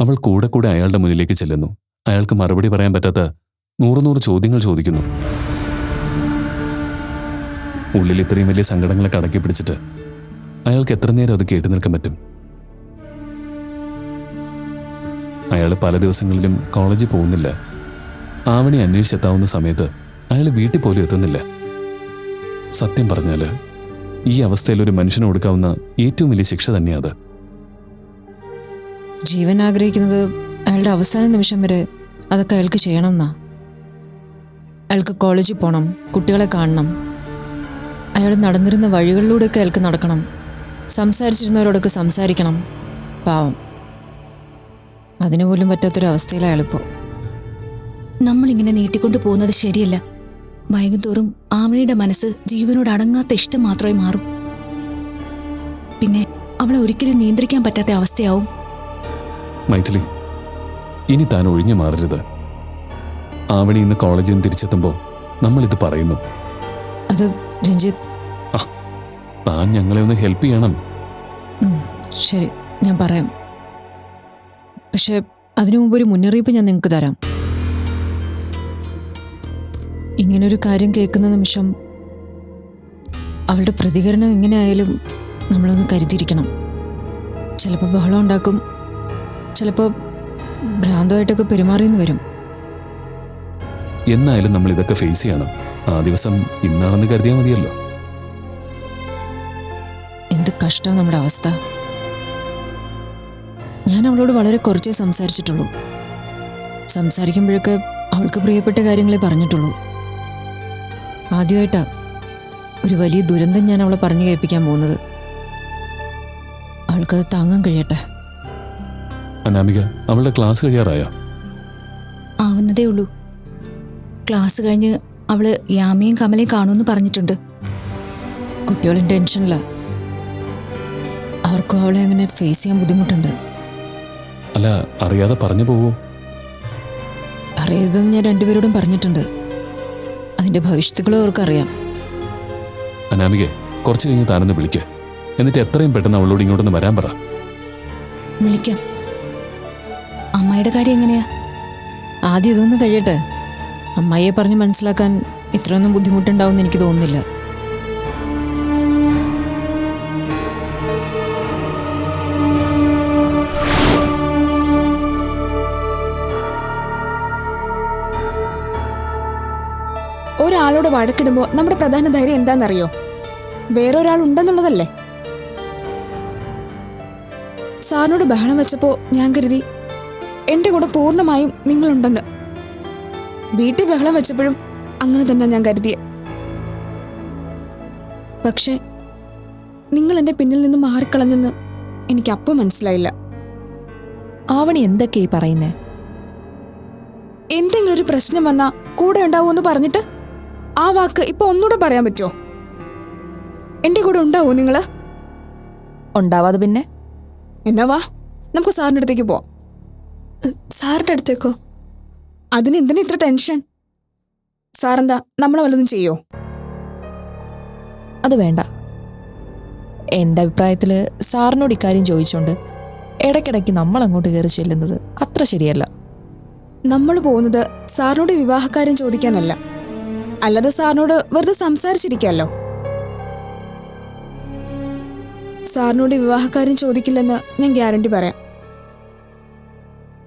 അവൾ കൂടെ കൂടെ അയാളുടെ മുന്നിലേക്ക് ചെല്ലുന്നു. അയാൾക്ക് മറുപടി പറയാൻ പറ്റാത്ത നൂറ് നൂറ് ചോദ്യങ്ങൾ ചോദിക്കുന്നു. ഉള്ളിൽ ഇത്രയും വലിയ സങ്കടങ്ങളൊക്കെ അടക്കി പിടിച്ചിട്ട് അയാൾക്ക് എത്ര നേരം അത് കേട്ടു നിൽക്കാൻ പറ്റും? അയാൾ പല ദിവസങ്ങളിലും കോളേജിൽ പോകുന്നില്ല. ആവണി അന്വേഷിച്ചെത്താവുന്ന സമയത്ത് അയാൾ വീട്ടിൽ പോലും എത്തുന്നില്ല. സത്യം പറഞ്ഞാൽ ഈ അവസ്ഥയിൽ ഒരു മനുഷ്യന് കൊടുക്കാവുന്ന ഏറ്റവും വലിയ ശിക്ഷ തന്നെയത് ജീവൻ ആഗ്രഹിക്കുന്നത് അയാളുടെ അവസാന നിമിഷം വരെ അതൊക്കെ അയാൾക്ക് ചെയ്യണം എന്നാ അയാൾക്ക് കോളേജിൽ പോകണം കുട്ടികളെ കാണണം. അയാൾ നടന്നിരുന്ന വഴികളിലൂടെയൊക്കെ അയാൾക്ക് നടക്കണം. സംസാരിച്ചിരുന്നവരോടൊക്കെ സംസാരിക്കണം. പാവം. അതിനു പോലും പറ്റാത്തൊരവസ്ഥയിലാണ് അയാളിപ്പോൾ നമ്മളിങ്ങനെ നീട്ടിക്കൊണ്ടു പോകുന്നത് ശരിയല്ല. വൈകുന്തോറും ആമണിയുടെ മനസ്സ് ജീവനോട് അടങ്ങാത്ത ഇഷ്ടം മാത്രമേ മാറും. പിന്നെ അവളെ ഒരിക്കലും നിയന്ത്രിക്കാൻ പറ്റാത്ത അവസ്ഥയാവും. മൈഥിലി ഇനി താൻ ഒഴിഞ്ഞു മാറരുത്. ആവണി ഇന്ന് കോളേജിൽ നിന്ന് തിരിച്ചെത്തുമ്പോൾ നമ്മളിത് പറയുന്നു. അത് രഞ്ജിത്ത്. താൻ ഞങ്ങളെ ഒന്ന് ഹെൽപ്പ് ചെയ്യണം. ശരി ഞാൻ പറയാം. പക്ഷെ അതിനു മുമ്പ് ഒരു മുന്നറിയിപ്പ് ഞാൻ നിങ്ങൾക്ക് തരാം. ഇങ്ങനൊരു കാര്യം കേൾക്കുന്ന നിമിഷം അവളുടെ പ്രതികരണം എങ്ങനെയായാലും നമ്മളൊന്ന് കരുതിയിരിക്കണം. ചിലപ്പോൾ ബഹളം ഉണ്ടാക്കും. ചിലപ്പോൾ ഭ്രാന്തമായിട്ടൊക്കെ പെരുമാറിയെന്ന് വരും. എന്നായാലും നമ്മൾ ഇതൊക്കെ ഫേസ് ചെയ്യണം. ആ ദിവസം ഇന്നാണെന്ന് കരുതിയാൽ മതിയല്ലോ. എന്ത് കഷ്ടം നമ്മുടെ അവസ്ഥ. ഞാൻ അവളോട് വളരെ കുറച്ചേ സംസാരിച്ചിട്ടുള്ളൂ. സംസാരിക്കുമ്പോഴൊക്കെ അവൾക്ക് പ്രിയപ്പെട്ട കാര്യങ്ങളെ പറഞ്ഞിട്ടുള്ളൂ. ആദ്യമായിട്ടാ ഒരു വലിയ ദുരന്തം ഞാൻ അവളെ പറഞ്ഞു കേൾപ്പിക്കാൻ പോകുന്നത്. അവൾക്കത് താങ്ങാൻ കഴിയട്ടെ. അനാമിക അവളുടെ ക്ലാസ് കഴിയാറായോ? ആവുന്നതേ ഉള്ളൂ. ക്ലാസ് കഴിഞ്ഞ് അവൾ യാമിയും കമലയും കാണുമെന്ന് പറഞ്ഞിട്ടുണ്ട്. കുട്ടികളും ടെൻഷനില്ല അവർക്കും അവളെ അങ്ങനെ ഫേസ് ചെയ്യാൻ ബുദ്ധിമുട്ടുണ്ട്. അല്ല അറിയാതെ പറഞ്ഞു പോവോ? അറിയരുതെന്ന് ഞാൻ രണ്ടുപേരോടും പറഞ്ഞിട്ടുണ്ട്. അതിന്റെ ഭവിഷ്യത്തുകളും അവർക്കറിയാം. അനാമിക കുറച്ച് കഴിഞ്ഞ് താനൊന്ന് വിളിക്കുക എന്നിട്ട് എത്രയും പെട്ടെന്ന് അവളോട് ഇങ്ങോട്ടൊന്ന് വരാൻ പറ. വിളിക്കാം. അമ്മയുടെ കാര്യം എങ്ങനെയാ? ആദ്യം ഇതൊന്ന് കഴിയട്ടെ. അമ്മായിയെ പറഞ്ഞ് മനസ്സിലാക്കാൻ ഇത്രയൊന്നും ബുദ്ധിമുട്ടുണ്ടാവുമെന്ന് എനിക്ക് തോന്നുന്നില്ല. ഒരാളോട് വഴക്കിടുമ്പോൾ നമ്മുടെ പ്രധാന ധൈര്യം എന്താണെന്നറിയോ? വേറൊരാൾ ഉണ്ടെന്നുള്ളതല്ലേ സാറിനോട് ബഹളം വെച്ചപ്പോൾ ഞാൻ കരുതി എന്റെ കൂടെ പൂർണമായും നിങ്ങളുണ്ടെന്ന്. വീട്ടിൽ ബഹളം വെച്ചപ്പോഴും അങ്ങനെ തന്നെ ഞാൻ കരുതിയെ. പക്ഷെ നിങ്ങൾ എന്റെ പിന്നിൽ നിന്ന് മാറിക്കളഞ്ഞെന്ന് എനിക്ക് അപ്പം മനസ്സിലായില്ല. ആവണി എന്തൊക്കെയായി പറയുന്നേ? എന്തെങ്കിലും ഒരു പ്രശ്നം വന്നാ കൂടെ ഉണ്ടാവുമെന്ന് പറഞ്ഞിട്ട് ആ വാക്ക് ഇപ്പൊ ഒന്നുകൂടെ പറയാൻ പറ്റുമോ എന്റെ കൂടെ ഉണ്ടാവോ നിങ്ങൾ? ഉണ്ടാവാതെ പിന്നെ? എന്നാ വാ നമുക്ക് സാറിന്റെ അടുത്തേക്ക് പോവാം. സാറിന്റെ അടുത്തേക്കോ? അതിന് എന്തിനാ ഇത്ര ടെൻഷൻ? സാറെന്താ നമ്മളെ വല്ലതും ചെയ്യോ? അത് വേണ്ട. എന്റെ അഭിപ്രായത്തിൽ സാറിനോട് ഇക്കാര്യം ചോദിച്ചുകൊണ്ട് ഇടയ്ക്കിടയ്ക്ക് നമ്മൾ അങ്ങോട്ട് കയറി ചെല്ലുന്നത് അത്ര ശരിയല്ല. നമ്മൾ പോകുന്നത് സാറിനോട് വിവാഹക്കാര്യം ചോദിക്കാനല്ല. അല്ലാതെ സാറിനോട് വെറുതെ സംസാരിച്ചിരിക്കാമല്ലോ സാറിനോട് വിവാഹക്കാര്യം ചോദിക്കില്ലെന്ന് ഞാൻ ഗ്യാരണ്ടി പറയാം.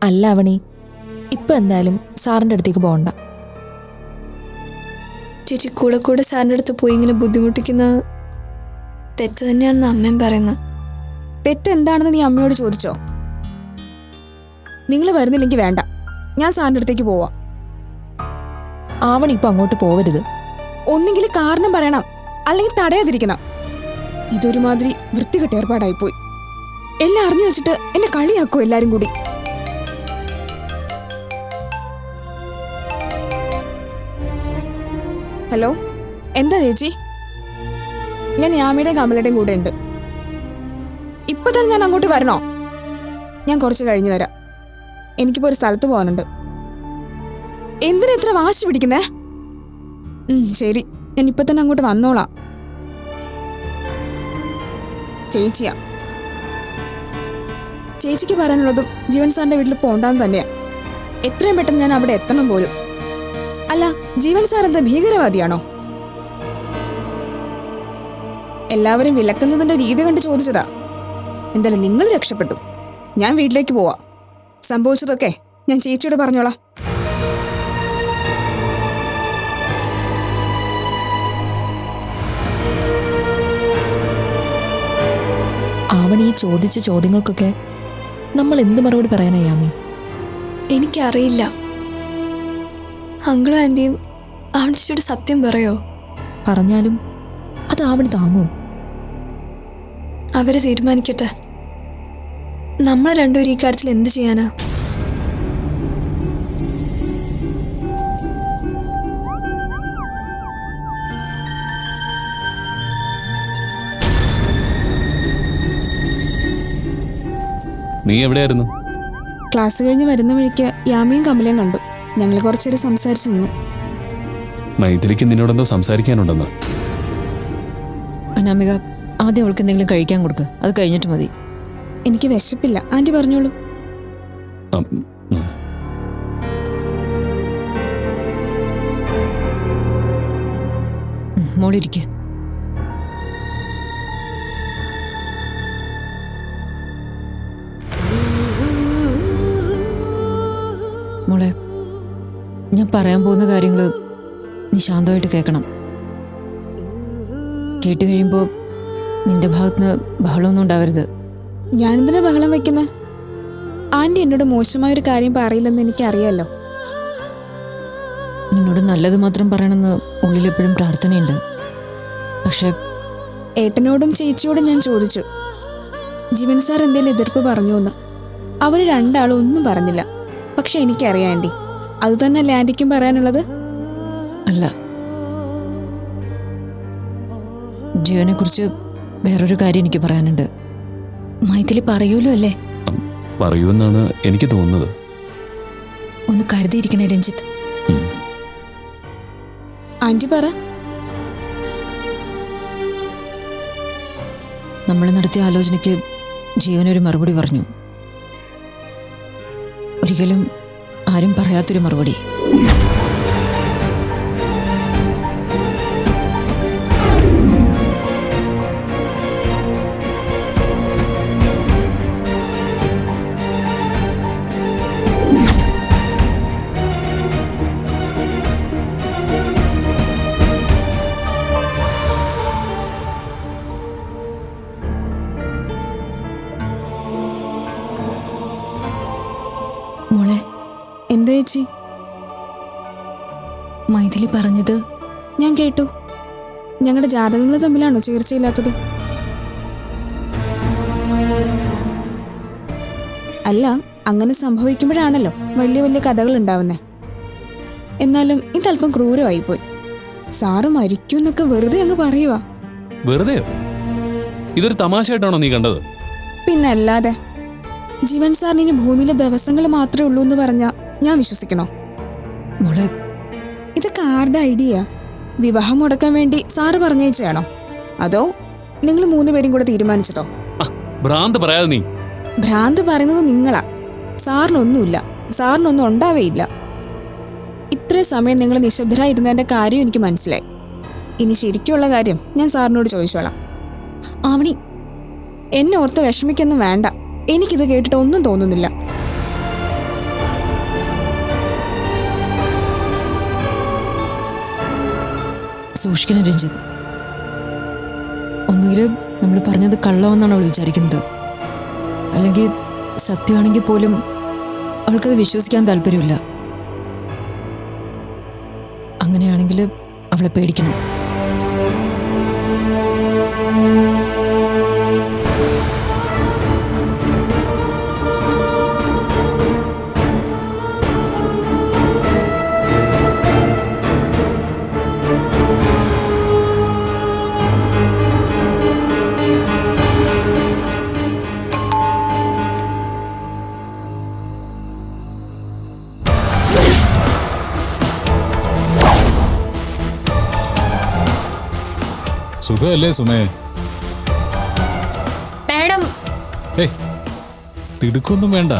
അല്ല അവണി. ഇപ്പം എന്തായാലും സാറിന്റെ അടുത്തേക്ക് പോകണ്ട ചേച്ചി കൂടെ കൂടെ സാറിന്റെ അടുത്ത് പോയി ഇങ്ങനെ ബുദ്ധിമുട്ടിക്കുന്ന തെറ്റ് തന്നെയാണെന്ന് അമ്മയും പറയുന്നത്. തെറ്റെന്താണെന്ന് നീ അമ്മയോട് ചോദിച്ചോ? നിങ്ങൾ വരുന്നില്ലെങ്കിൽ വേണ്ട. ഞാൻ സാറിന്റെ അടുത്തേക്ക് പോവാം. ആവണി ഇപ്പം അങ്ങോട്ട് പോവരുത്. ഒന്നെങ്കിൽ കാരണം പറയണം അല്ലെങ്കിൽ തടയാതിരിക്കണം. ഇതൊരുമാതിരി വൃത്തികെട്ട ഏർപ്പാടായിപ്പോയി. എല്ലാം അറിഞ്ഞു വെച്ചിട്ട് എന്നെ കളിയാക്കോ എല്ലാരും കൂടി. ഹലോ? എന്താ ചേച്ചി? ഞാൻ യാമിയുടെയും കമലയുടെയും കൂടെ ഉണ്ട്. ഇപ്പൊ തന്നെ ഞാൻ അങ്ങോട്ട് വരണോ? ഞാൻ കുറച്ച് കഴിഞ്ഞു വരാം. എനിക്കിപ്പോ ഒരു സ്ഥലത്ത് പോകാനുണ്ട്. എന്തിനാ ഇത്ര വാശി പിടിക്കുന്നേ? ശരി. ഞാൻ ഇപ്പൊ തന്നെ അങ്ങോട്ട് വന്നോളാം. ചേച്ചിയാ. ചേച്ചിക്ക് പറയാനുള്ളതും ജീവൻ സാറിന്റെ വീട്ടിൽ പോണ്ടാന്ന് തന്നെയാ. എത്രയും പെട്ടെന്ന് ഞാൻ അവിടെ എത്തണം പോലും. അല്ല ജീവൻ സാർ എന്താ ഭീകരവാദിയാണോ? എല്ലാവരും വിലക്കുന്നതിന്റെ രീതി കണ്ട് ചോദിച്ചതാ. എന്തായാലും നിങ്ങൾ രക്ഷപ്പെട്ടു. ഞാൻ വീട്ടിലേക്ക് പോവാ. സംഭവിച്ചതൊക്കെ ഞാൻ ചേച്ചിയോട് പറഞ്ഞോളാം. ആവണി ഈ ചോദിച്ച ചോദ്യങ്ങൾക്കൊക്കെ നമ്മൾ എന്ത് മറുപടി പറയാനാ യാമി എനിക്കറിയില്ല. അങ്കിളും ആന്റിയും ആവണിച്ചോട് സത്യം പറയോ? പറഞ്ഞാലും അത് ആവണി താങ്ങോ. അവരെ തീരുമാനിക്കട്ടെ. നമ്മൾ രണ്ടുപേരും ഈ കാര്യത്തിൽ എന്ത് ചെയ്യാനാ? നീ എവിടെയായിരുന്നു? ക്ലാസ് കഴിഞ്ഞ് വരുന്ന വഴിക്ക് യാമിയും കമലയും കണ്ടു. ഞങ്ങൾ കുറച്ചേരം സംസാരിച്ചു നിന്നു. മൈഥിലിക്ക് നിന്നോടെന്തോ സംസാരിക്കാനുണ്ടെന്ന്. അനാമിക ആദ്യം അവൾക്ക് എന്തെങ്കിലും കഴിക്കാൻ കൊടുക്ക്. അത് കഴിഞ്ഞിട്ട് മതി. എനിക്ക് വിശപ്പില്ല. ആന്റി പറഞ്ഞോളൂ. ഉം, മോളെ പറയാൻ പോകുന്ന കാര്യങ്ങൾ നീ ശാന്തമായിട്ട് കേൾക്കണം. കേട്ട് കഴിയുമ്പോൾ നിന്റെ ഭാഗത്തുനിന്ന് ബഹളമൊന്നും ഉണ്ടാവരുത്. ഞാനെന്തിനാ ബഹളം വെക്കുന്നത് ആന്റി എന്നോട് മോശമായ ഒരു കാര്യം പറയില്ലെന്ന് എനിക്കറിയാലോ. നിന്നോട് നല്ലത് മാത്രം പറയണമെന്ന് ഉള്ളിൽ എപ്പോഴും പ്രാർത്ഥനയുണ്ട്. പക്ഷെ ഏട്ടനോടും ചേച്ചിയോടും ഞാൻ ചോദിച്ചു. ജീവൻ സാർ എന്തേലും എതിർപ്പ് പറഞ്ഞു എന്ന് അവർ രണ്ടാളും ഒന്നും പറഞ്ഞില്ല. പക്ഷെ എനിക്കറിയാം ആന്റി. അത് തന്നെയല്ലേ ആന്റിക്കും പറയാനുള്ളത്? അല്ല. ജിയോനെ കുറിച്ച് വേറൊരു കാര്യം എനിക്ക് പറയാനുണ്ട്. മൈഥിലി പറയൂലോ അല്ലേ? പറയൂന്നാണ് എനിക്ക് തോന്നുന്നത്. ഒന്ന് കരുതിയിരിക്കണേ രഞ്ജിത്ത്. ആന്റി പറ. നമ്മൾ നടത്തിയ ആലോചനയ്ക്ക് ജീവനൊരു മറുപടി പറഞ്ഞു. ഒരിക്കലും ആരും പറയാത്തൊരു മറുപടി. ഞങ്ങളുടെ ജാതകങ്ങൾ തമ്മിലാണോ ചേർച്ചയില്ലാത്തത്? അല്ല അങ്ങനെ സംഭവിക്കുമ്പോഴാണല്ലോ വലിയ വലിയ കഥകൾ ഉണ്ടാവുന്നത് എന്നാലും ഇതല്പം ക്രൂരമായിപ്പോയി. സാറ് മരിക്കൂന്നൊക്കെ വെറുതെ അങ്ങ് പറയുവാ. വെറുതെയോ? ഇതൊരു തമാശയായിട്ടാണോ നീ കണ്ടത്? പിന്നെ അല്ലാതെ ജീവൻ സാറിന് ഇനി ഭൂമിയിലെ ദിവസങ്ങൾ മാത്രമേ ഉള്ളൂ എന്ന് പറഞ്ഞാ ഞാൻ വിശ്വസിക്കണോ? മോളെ. ഇതൊക്കെ ആരുടെ ഐഡിയ? വിവാഹം മുടക്കാൻ വേണ്ടി സാറ് പറഞ്ഞയച്ചാണോ അതോ നിങ്ങൾ മൂന്നുപേരും കൂടെ തീരുമാനിച്ചതോ? ഭ്രാന്ത് പറയാതെ നീ. ഭ്രാന്ത് പറയുന്നത് നിങ്ങളാ. സാറിനൊന്നുമില്ല. സാറിനൊന്നും ഉണ്ടാവേയില്ല. ഇത്രയും സമയം നിങ്ങൾ നിശബ്ദരായിരുന്നതിന്റെ കാര്യം എനിക്ക് മനസ്സിലായി. ഇനി ശരിക്കുള്ള കാര്യം ഞാൻ സാറിനോട് ചോദിച്ചോളാം. ആവണി എന്നെ ഓർത്ത് വിഷമിക്കൊന്നും വേണ്ട. എനിക്കിത് കേട്ടിട്ട് ഒന്നും തോന്നുന്നില്ല. സൂക്ഷിക്കണം രഞ്ജിത്ത്. ഒന്നുകിലും നമ്മൾ പറഞ്ഞത് കള്ളമെന്നാണ് അവൾ വിചാരിക്കുന്നത്. അല്ലെങ്കിൽ സത്യമാണെങ്കിൽ പോലും അവൾക്കത് വിശ്വസിക്കാൻ താല്പര്യമില്ല. സുഖമല്ലേ സുമേ? മാഡം. ഏയ് തിടുക്കൊന്നും വേണ്ട.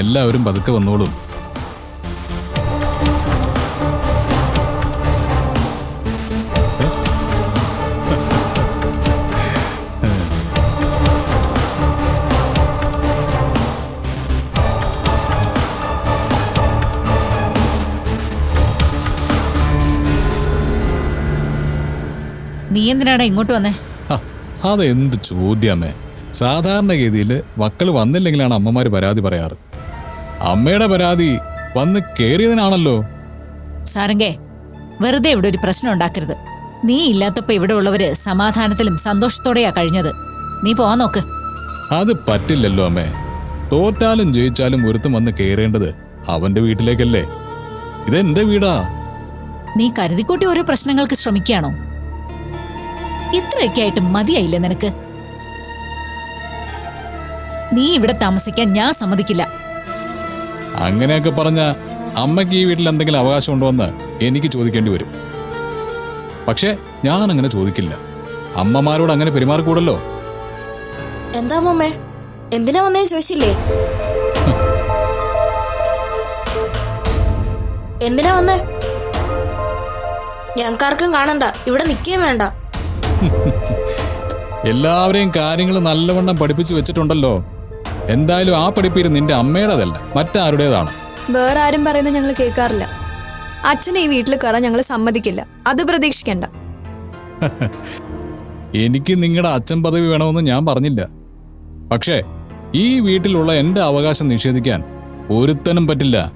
എല്ലാവരും പതുക്കെ വന്നോളും. നീ എന്തിനാടാ ഇങ്ങോട്ട് വന്നേ? അതെന്ത് ചോദ്യമേ സാധാരണഗതിയിൽ മക്കൾ വന്നില്ലെങ്കിലാണ് അമ്മമാര് പരാതി പറയാറ്. അമ്മയുടെ പരാതി വന്ന് കേറിയതിനാണല്ലോ. സാരംഗേ വെറുതെ ഇവിടെ ഒരു പ്രശ്നം ഉണ്ടാക്കരുത്. നീ ഇല്ലാത്തപ്പോ ഇവിടെ ഉള്ളവര് സമാധാനത്തിലും സന്തോഷത്തോടെയാ കഴിഞ്ഞത്. നീ പോവാൻ നോക്ക്. അത് പറ്റില്ലല്ലോ അമ്മേ. തോറ്റാലും ജയിച്ചാലും ഒരുത്തും വന്ന് കയറേണ്ടത് അവന്റെ വീട്ടിലേക്കല്ലേ. ഇതെന്റെ വീടാ. നീ കരുതിക്കൂട്ടി ഓരോ പ്രശ്നങ്ങൾക്ക് ശ്രമിക്കുകയാണോ? ഇത്രയൊക്കെ ആയിട്ട് മതിയായില്ലേ നിനക്ക്? നീ ഇവിടെ താമസിക്കാൻ ഞാൻ സമ്മതിക്കില്ല. അങ്ങനെയൊക്കെ പറഞ്ഞ അമ്മയ്ക്ക് ഈ വീട്ടിൽ എന്തെങ്കിലും അവകാശം ഉണ്ടോ എന്ന് എനിക്ക് ചോദിക്കേണ്ടി വരും. പക്ഷേ ഞാൻ അങ്ങനെ ചോദിക്കില്ല. അമ്മമാരോട് അങ്ങനെ പെരുമാറിക്കൂടല്ലോ? എന്താ അമ്മമ്മേ? എന്തിനാ വന്നേ ചോദിച്ചില്ലേ? എന്തിനാ വന്നേ? ഞങ്ങൾക്കാർക്കും കാണണ്ട. ഇവിടെ നിൽക്കുകയും വേണ്ട. എല്ലാവരെയും കാര്യങ്ങൾ നല്ലവണ്ണം പഠിപ്പിച്ചു വെച്ചിട്ടുണ്ടല്ലോ. എന്തായാലും ആ പഠിപ്പീര് നിന്റെ അമ്മയുടേതല്ല മറ്റാരുടേതാണ്? വേറെ ആരും പറയുന്നത് ഞങ്ങൾ കേൾക്കാറില്ല. അച്ഛനെ ഈ വീട്ടിൽ കയറാൻ ഞങ്ങൾ സമ്മതിക്കില്ല. അത് പ്രതീക്ഷിക്കണ്ട. എനിക്ക് നിങ്ങളുടെ അച്ഛൻ പദവി വേണമെന്ന് ഞാൻ പറഞ്ഞില്ല. പക്ഷേ ഈ വീട്ടിലുള്ള എന്റെ അവകാശം നിഷേധിക്കാൻ ഒരുത്തനും പറ്റില്ല.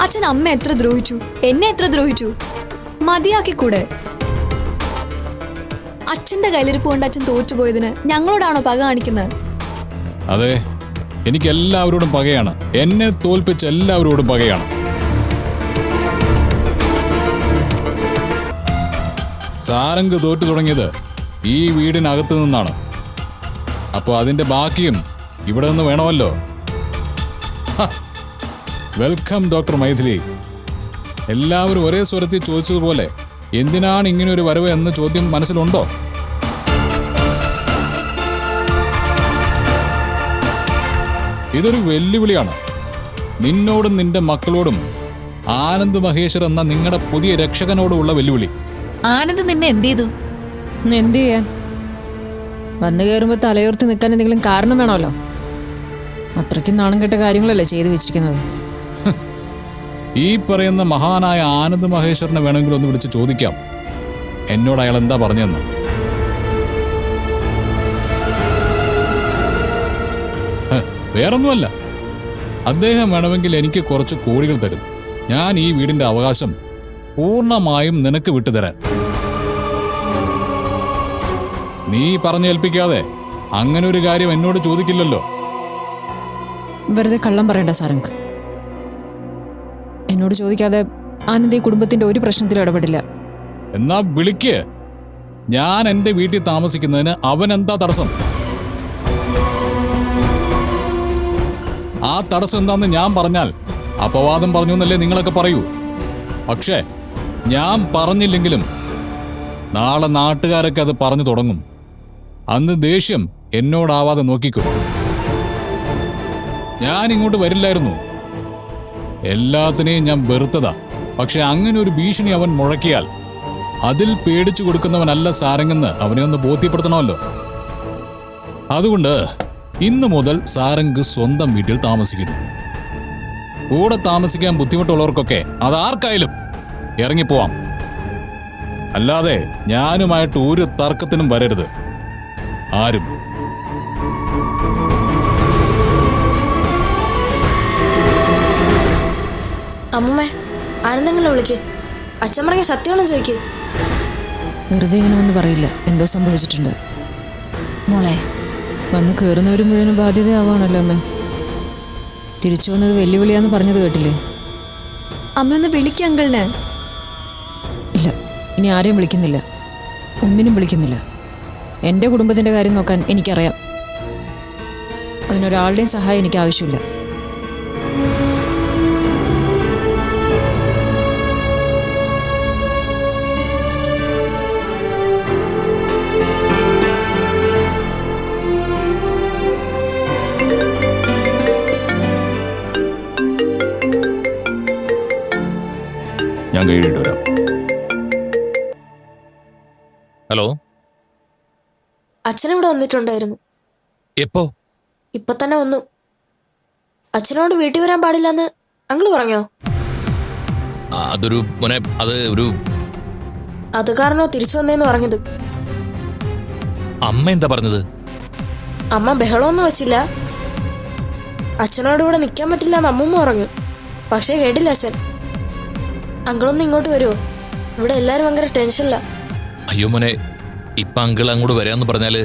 അച്ഛൻ അമ്മ എത്ര ദ്രോഹിച്ചു? എന്നെ എത്ര ദ്രോഹിച്ചു? മതിയാക്കിക്കൂടെ? അച്ഛന്റെ കയ്യിലിരിപ്പ് കൊണ്ട് അച്ഛൻ തോറ്റുപോയതിന് ഞങ്ങളോടാണോ പക കാണിക്കുന്നത്? അതെ എനിക്ക് എല്ലാവരോടും പകയാണ്. എന്നെ തോൽപ്പിച്ച എല്ലാവരോടും പകയാണ്. സാരംഗ് തോറ്റു തുടങ്ങിയത് ഈ വീടിനകത്ത് നിന്നാണ്. അപ്പോൾ അതിന്റെ ബാക്കിയും ഇവിടെ നിന്ന് വേണമല്ലോ? Welcome doctor Maithili. എല്ലാവരും ഒരേ സ്വരത്തിൽ ചോദിച്ചതുപോലെ എന്തിനാണ് ഇങ്ങനെ ഒരു വരവ് എന്ന ചോദ്യം മനസ്സിലുണ്ടോ? ഇതൊരു വെല്ലുവിളിയാണ്. നിന്നോടും നിന്റെ മക്കളോടും ആനന്ദ് മഹേശ്വർ എന്ന നിങ്ങളുടെ പുതിയ രക്ഷകനോടുള്ള വെല്ലുവിളി. ആനന്ദ് നിന്നെ എന്ത് ചെയ്തു? എന്ത് ചെയ്യാൻ? വന്നു കയറുമ്പോൾ തലയോർത്ത് നിൽക്കാൻ എന്തെങ്കിലും കാരണം വേണമല്ലോ. അത്രയ്ക്കും നാണം കെട്ട കാര്യങ്ങളല്ലേ ചെയ്തു വെച്ചിരിക്കുന്നത്. ഈ പറയുന്ന മഹാനായ ആനന്ദ് മഹേശ്വരനെ വേണമെങ്കിൽ ഒന്ന് വിളിച്ച് ചോദിക്കാം. എന്നോട് അയാൾ എന്താ പറഞ്ഞതെന്ന് ഹ്, വേറൊന്നുമല്ല. അദ്ദേഹം വേണമെങ്കിൽ എനിക്ക് കുറച്ച് കോടികൾ തരും. ഞാൻ ഈ വീടിന്റെ അവകാശം പൂർണമായും നിനക്ക് വിട്ടുതരാൻ. നീ പറഞ്ഞേൽപ്പിക്കാതെ അങ്ങനെ ഒരു കാര്യം എന്നോട് ചോദിക്കില്ലല്ലോ. വെറുതെ കള്ളം പറയണ്ട സാരംഗ്. എന്നോട് ചോദിക്കാതെ ആനന്ദ് ഈ കുടുംബത്തിന്റെ ഒരു പ്രശ്നത്തിലും ഇടപെടില്ല. എന്നാ വിളിക്ക്. ഞാൻ എന്റെ വീട്ടിൽ താമസിക്കുന്നതിന് അവൻ എന്താ തടസ്സം? ആ തടസ്സം എന്താന്ന് ഞാൻ പറഞ്ഞാൽ അപവാദം പറഞ്ഞു എന്നല്ലേ നിങ്ങളൊക്കെ പറയൂ. പക്ഷേ ഞാൻ പറഞ്ഞില്ലെങ്കിലും നാളെ നാട്ടുകാരൊക്കെ അത് പറഞ്ഞു തുടങ്ങും. അന്ന് ദേഷ്യം എന്നോടാവാതെ നോക്കിക്കോ. ഞാൻ ഇങ്ങോട്ട് വരില്ലായിരുന്നു. എല്ലാത്തിനെയും ഞാൻ വെറുത്തതാ. പക്ഷെ അങ്ങനെ ഒരു ഭീഷണി അവൻ മുഴക്കിയാൽ അതിൽ പേടിച്ചു കൊടുക്കുന്നവനല്ല സാരംഗെന്ന് അവനെ ഒന്ന് ബോധ്യപ്പെടുത്തണമല്ലോ. അതുകൊണ്ട് ഇന്നു മുതൽ സാരംഗ് സ്വന്തം വീട്ടിൽ താമസിക്കുന്നു. കൂടെ താമസിക്കാൻ ബുദ്ധിമുട്ടുള്ളവർക്കൊക്കെ അതാർക്കായാലും ഇറങ്ങിപ്പോവാം. അല്ലാതെ ഞാനുമായിട്ട് ഒരു തർക്കത്തിനും വരരുത്. ആരും. അമ്മമ്മേ ആനന്ദങ്ങളെ വിളിക്ക്. അച്ഛൻ പറഞ്ഞ സത്യമാണോ ചോദിക്ക്? വെറുതെ ഇങ്ങനെ ഒന്നും പറയില്ല. എന്തോ സംഭവിച്ചിട്ടുണ്ട്. മോളെ. വന്ന് കയറുന്നവർ മുഴുവനും ബാധ്യതയാവാണല്ലോ അമ്മ. തിരിച്ചു വന്നത് വെല്ലുവിളിയാന്ന് പറഞ്ഞത് കേട്ടില്ലേ? അമ്മ ഒന്ന് വിളിക്ക അങ്കിളിന്. ഇല്ല ഇനി ആരെയും വിളിക്കുന്നില്ല. ഒന്നിനും വിളിക്കുന്നില്ല. എന്റെ കുടുംബത്തിന്റെ കാര്യം നോക്കാൻ എനിക്കറിയാം. അതിനൊരാളുടെയും സഹായം എനിക്ക് ആവശ്യമില്ല. ഞാൻ കൈയിട്ട് വരാം. ഹലോ? അച്ഛനിവിടെ വന്നിട്ടുണ്ടായിരുന്നു. എപ്പോ? ഇപ്പൊ തന്നെ വന്നു. അച്ഛനോട് വീട്ടിൽ വരാൻ പാടില്ല എന്ന് അങ്കിൾ പറഞ്ഞോ? ആ, അതൊരു മോനെ അത് ഒരു അത് കാരണോ തിരിച്ചു വന്നേന്ന് പറഞ്ഞത്? അമ്മ എന്താ പറഞ്ഞത്? അമ്മ ബഹളമൊന്നും വെച്ചില്ല. അച്ഛനോട് ഇവിടെ നിൽക്കാൻ പറ്റില്ല എന്ന് അമ്മൂമ്മ പറഞ്ഞു. പക്ഷേ കേട്ടില്ല അച്ഛൻ. അങ്കിളൊന്ന് ഇങ്ങോട്ട് വരുമോ ഇവിടെ എല്ലാരും ഭയങ്കര ടെൻഷനില്ല അയ്യോ മോനെ ഇപ്പൊ അങ്കിൾ അങ്ങോട്ട് വരാന്ന് പറഞ്ഞാൽ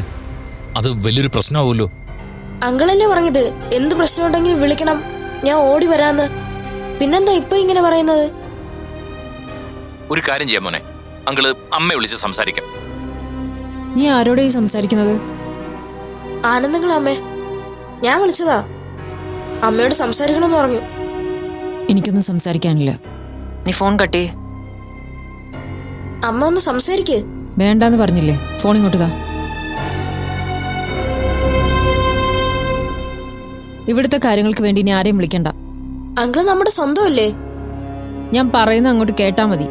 അത് വലിയൊരു പ്രശ്നമാവുമല്ലോ. അങ്കിളല്ലേ പറഞ്ഞത്? എന്ത് പ്രശ്നമുണ്ടെങ്കിലും വിളിക്കണം. ഞാൻ ഓടി വരാന്ന്. പിന്നെന്താ ഇപ്പൊ ഇങ്ങനെ പറയുന്നത്? ഒരു കാര്യം ചെയ്യാം മോനെ. അങ്കിൾ അമ്മയെ വിളിച്ച് സംസാരിക്കാം. നീ ആരോടെ ഈ സംസാരിക്കുന്നത്? ആനന്ദങ്ങളെ അമ്മേ. ഞാൻ വിളിച്ചതാ. അമ്മയോട് സംസാരിക്കണമെന്ന് പറഞ്ഞു. എനിക്കൊന്നും സംസാരിക്കാനില്ല. നീ ഫോൺ കട്ടി അമ്മ ഒന്ന് സംസാരിക്ക്. വേണ്ടാന്ന് പറഞ്ഞില്ലേ? ഫോൺ ഇങ്ങോട്ട് താ. ഇവിടുത്തെ കാര്യങ്ങൾക്ക് വേണ്ടി ഇനി ആരെയും വിളിക്കണ്ട. അങ്കിൾ നമ്മുടെ സ്വന്തമല്ലേ? ഞാൻ പറയുന്ന അങ്ങോട്ട് കേട്ടാ മതി.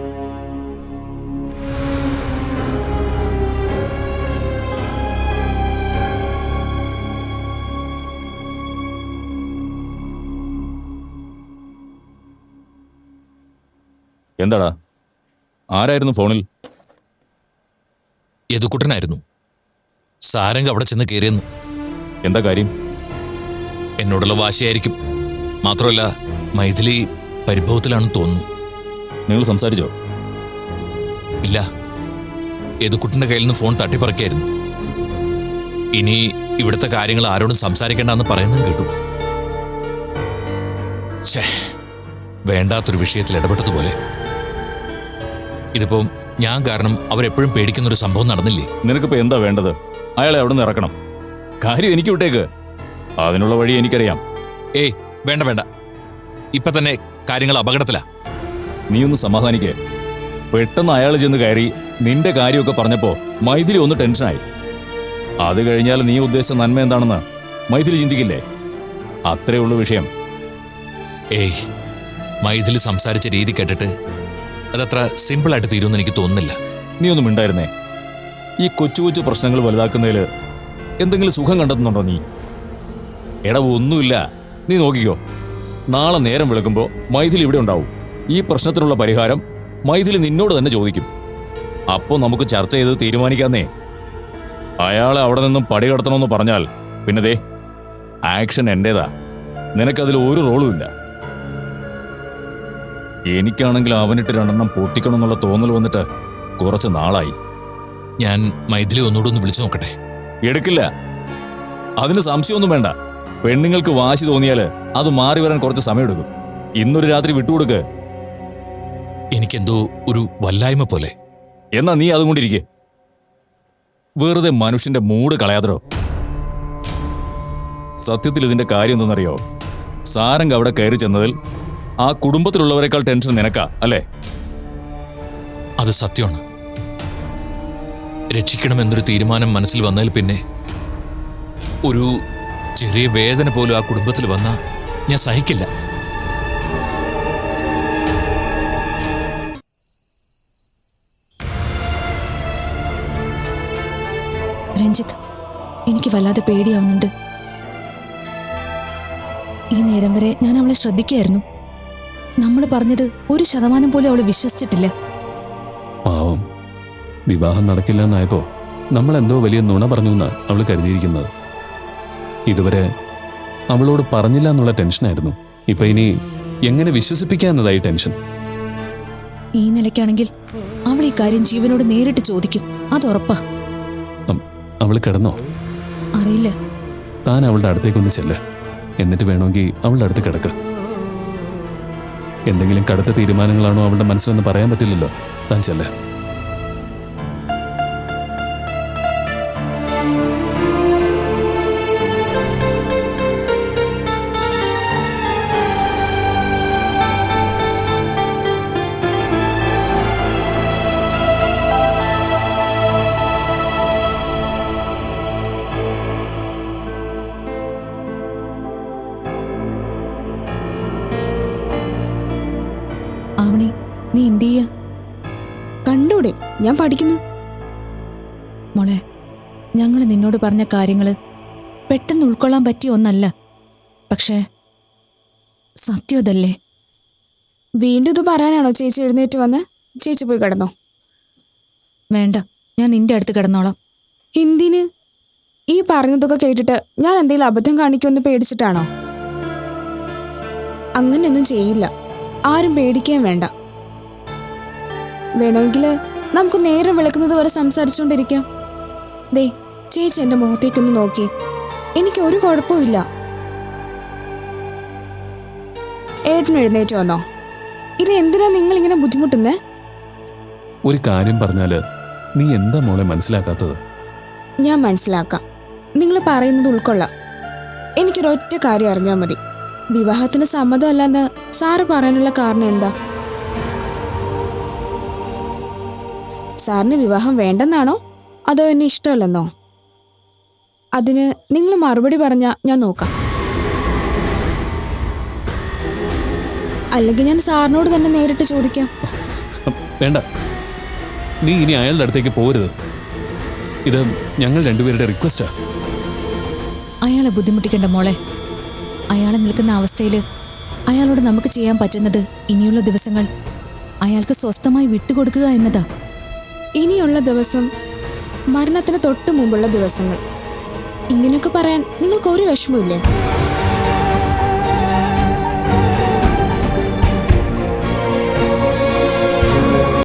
എന്താടാ? ആരായിരുന്നു ഫോണിൽ? യദുക്കുട്ടനായിരുന്നു. സാരംഗ് അവിടെ ചെന്ന് കയറിയെന്ന് എന്താ കാര്യം? എന്നോടുള്ള വാശിയായിരിക്കും. മാത്രമല്ല മൈഥിലി പരിഭവത്തിലാണെന്ന് തോന്നുന്നു. നിങ്ങൾ സംസാരിച്ചോ? ഇല്ല. യദുക്കുട്ടന്റെ കയ്യിൽ നിന്ന് ഫോൺ തട്ടിപ്പറക്കായിരുന്നു. ഇനി ഇവിടുത്തെ കാര്യങ്ങൾ ആരോടും സംസാരിക്കേണ്ടെന്ന് പറയുന്നതും കേട്ടു. വേണ്ടാത്തൊരു വിഷയത്തിൽ ഇടപെട്ടതുപോലെ. ഇതിപ്പം ഞാൻ കാരണം അവരെപ്പോഴും പേടിക്കുന്ന ഒരു സംഭവം നടന്നില്ലേ? നിനക്കിപ്പോ എന്താ വേണ്ടത്? അയാളെ അവിടെ നിന്ന് ഇറക്കണം. കാര്യം എനിക്ക് വിട്ടേക്ക്. അതിനുള്ള വഴി എനിക്കറിയാം. ഏയ് വേണ്ട വേണ്ട. ഇപ്പൊ തന്നെ കാര്യങ്ങൾ അപകടത്തിലാ. നീ ഒന്ന് സമാധാനിക്കേ. പെട്ടെന്ന് അയാൾ ചെന്ന് കയറി നിന്റെ കാര്യമൊക്കെ പറഞ്ഞപ്പോ മൈഥിലി ഒന്ന് ടെൻഷനായി. അത് കഴിഞ്ഞാൽ നീ ഉദ്ദേശിച്ച നന്മ എന്താണെന്ന് മൈഥിലി ചിന്തിക്കില്ലേ? അത്രേ ഉള്ളൂ വിഷയം. ഏയ് മൈഥിലി സംസാരിച്ച രീതി കേട്ടിട്ട് അതത്ര സിമ്പിൾ ആയിട്ട് തീരുമെന്ന് എനിക്ക് തോന്നുന്നില്ല. നീ ഒന്നും ഉണ്ടായിരുന്നേ ഈ കൊച്ചു കൊച്ചു പ്രശ്നങ്ങൾ വലുതാക്കുന്നതിൽ എന്തെങ്കിലും സുഖം കണ്ടെത്തുന്നുണ്ടോ നീ? എടാ ഒന്നുമില്ല. നീ നോക്കിക്കോ. നാളെ നേരം വിളക്കുമ്പോൾ മൈഥിലി ഇവിടെ ഉണ്ടാവും. ഈ പ്രശ്നത്തിനുള്ള പരിഹാരം മൈഥിലി നിന്നോട് തന്നെ ചോദിക്കും. അപ്പോൾ നമുക്ക് ചർച്ച ചെയ്ത് തീരുമാനിക്കാന്നേ. അയാളെ അവിടെ നിന്നും പടി കടത്തണമെന്ന് പറഞ്ഞാൽ പിന്നെ ദേ ആക്ഷൻ എന്റെതാ നിനക്കതിൽ ഒരു റോളും ഇല്ല. എനിക്കാണെങ്കിൽ അവനിട്ട് രണ്ടെണ്ണം പൊട്ടിക്കണമെന്നുള്ള തോന്നൽ വന്നിട്ട് കുറച്ച് നാളായി. ഞാൻ മൈഥിലി ഒന്നുകൂടെ ഒന്ന് വിളിച്ചു നോക്കട്ടെ? എടുക്കില്ല. അതിന് സംശയമൊന്നും വേണ്ട. പെണ്ണുങ്ങൾക്ക് വാശി തോന്നിയാൽ അത് മാറി വരാൻ കുറച്ച് സമയമെടുക്കും. ഇന്നൊരു രാത്രി വിട്ടുകൊടുക്ക്. എനിക്കെന്തോ ഒരു വല്ലായ്മ പോലെ. എന്നാ നീ അതും കൊണ്ടിരിക്കെ വെറുതെ മനുഷ്യന്റെ മൂട് കളയാതരോ സത്യത്തിൽ ഇതിന്റെ കാര്യം എന്തെന്നറിയോ സാരംഗ് അവിടെ കയറി ചെന്നതിൽ ആ കുടുംബത്തിലുള്ളവരെക്കാൾ ടെൻഷൻ നിനക്കാ അല്ലേ? അത് സത്യമാണ്. രക്ഷിക്കണമെന്നൊരു തീരുമാനം മനസ്സിൽ വന്നതിൽ പിന്നെ ഒരു ചെറിയ വേദന പോലും ആ കുടുംബത്തിൽ വന്ന ഞാൻ സഹിക്കില്ല. രഞ്ജിത്ത് എനിക്ക് വല്ലാതെ പേടിയാവുന്നുണ്ട്. ഈ നേരം വരെ ഞാൻ അവളെ ശ്രദ്ധിക്കായിരുന്നു. നമ്മൾ പറഞ്ഞത് ഒരു ശതമാനം പോലും അവൾ വിശ്വസിച്ചിട്ടില്ല. പാവം. വിവാഹം നടക്കില്ല എന്നായപ്പോ നമ്മൾ എന്തോ വലിയ നുണ പറഞ്ഞു എന്ന് അവൾ കരുതിയിരിക്കുന്നത്. ഇതുവരെ അവളോട് പറഞ്ഞില്ല എന്നുള്ള ടെൻഷനായിരുന്നു. ഇപ്പൊ ഇനി എങ്ങനെ വിശ്വസിപ്പിക്കാന്നതായി ടെൻഷൻ. ഈ നിലയ്ക്കാണെങ്കിൽ അവൾ ഈ കാര്യം ജീവനോട് നേരിട്ട് ചോദിക്കും. അത് ഉറപ്പാ. അവൾ കിടന്നോ? അറിയില്ല. താൻ അവളുടെ അടുത്തേക്കൊന്ന് ചെല്ല്. എന്നിട്ട് വേണമെങ്കിൽ അവളുടെ അടുത്ത് കിടക്ക. എന്തെങ്കിലും കടുത്ത തീരുമാനങ്ങളാണോ അവളുടെ മനസ്സിലെന്ന് പറയാൻ പറ്റില്ലല്ലോ. താൻ ചെല്ല്. ഞാൻ പഠിക്കുന്നു. മോളെ ഞങ്ങൾ നിന്നോട് പറഞ്ഞ കാര്യങ്ങൾ പെട്ടെന്ന് ഉൾക്കൊള്ളാൻ പറ്റിയ ഒന്നല്ല. പക്ഷേ സത്യം വീണ്ടും ഇത് പറയാനാണോ ചേച്ചി എഴുന്നേറ്റ് വന്ന്? ചേച്ചി പോയി കിടന്നോ? വേണ്ട ഞാൻ നിന്റെ അടുത്ത് കിടന്നോളാം. എന്തിന്? ഈ പറഞ്ഞതൊക്കെ കേട്ടിട്ട് ഞാൻ എന്തെങ്കിലും അബദ്ധം കാണിക്കുമെന്ന് പേടിച്ചിട്ടാണോ? അങ്ങനെയൊന്നും ചെയ്യില്ല. ആരും പേടിക്കാൻ വേണ്ട. വേണമെങ്കിൽ നമുക്ക് നേരം വിളക്കുന്നത് വരെ സംസാരിച്ചുകൊണ്ടിരിക്കാം. ദേ ചേച്ചി എന്റെ മുഖത്തേക്കൊന്ന് നോക്കി. എനിക്ക് ഒരു കുഴപ്പമില്ല ഏട്ടൻ എഴുന്നേറ്റ് വന്നോ? ഇത് എന്തിനാ നിങ്ങൾ ഇങ്ങനെ ബുദ്ധിമുട്ടുന്നേ? ഒരു കാര്യം പറഞ്ഞാൽ നീ എന്താ മോളെ മനസ്സിലാക്കാത്തത്? ഞാൻ മനസ്സിലാക്കാം. നിങ്ങൾ പറയുന്നത് ഉൾക്കൊള്ളാം. എനിക്കൊരൊറ്റ കാര്യം അറിഞ്ഞാൽ മതി. വിവാഹത്തിന് സമ്മതമല്ലെന്ന് സാറ് പറയാനുള്ള കാരണം എന്താ? സാറിന് വിവാഹം വേണ്ടെന്നാണോ? അതോ എന്നെ ഇഷ്ടമല്ലെന്നോ? അതിന് നിങ്ങൾ മറുപടി പറഞ്ഞാൽ ഞാൻ നോക്കാം. അല്ലെങ്കിൽ ഞാൻ സാറിനോട് തന്നെ നേരിട്ട് ചോദിക്കാം. വേണ്ട. നീ ഇനി അയാളുടെ അടുത്തേക്ക് പോരുത്. ഇത് ഞങ്ങൾ രണ്ടുപേരുടെ റിക്വസ്റ്റാ അയാളെ ബുദ്ധിമുട്ടിക്കണ്ട മോളെ. അയാൾ നിൽക്കുന്ന അവസ്ഥയിൽ അയാളോട് നമുക്ക് ചെയ്യാൻ പറ്റുന്നത് ഇനിയുള്ള ദിവസങ്ങൾ. അയാൾക്ക് സ്വസ്ഥമായി വിട്ടുകൊടുക്കുക എന്നതാ. ഇനിയുള്ള ദിവസം മരണത്തിന് തൊട്ട് മുമ്പുള്ള ദിവസങ്ങൾ. ഇങ്ങനെയൊക്കെ പറയാൻ നിങ്ങൾക്ക് ഒരു വിഷമമില്ലേ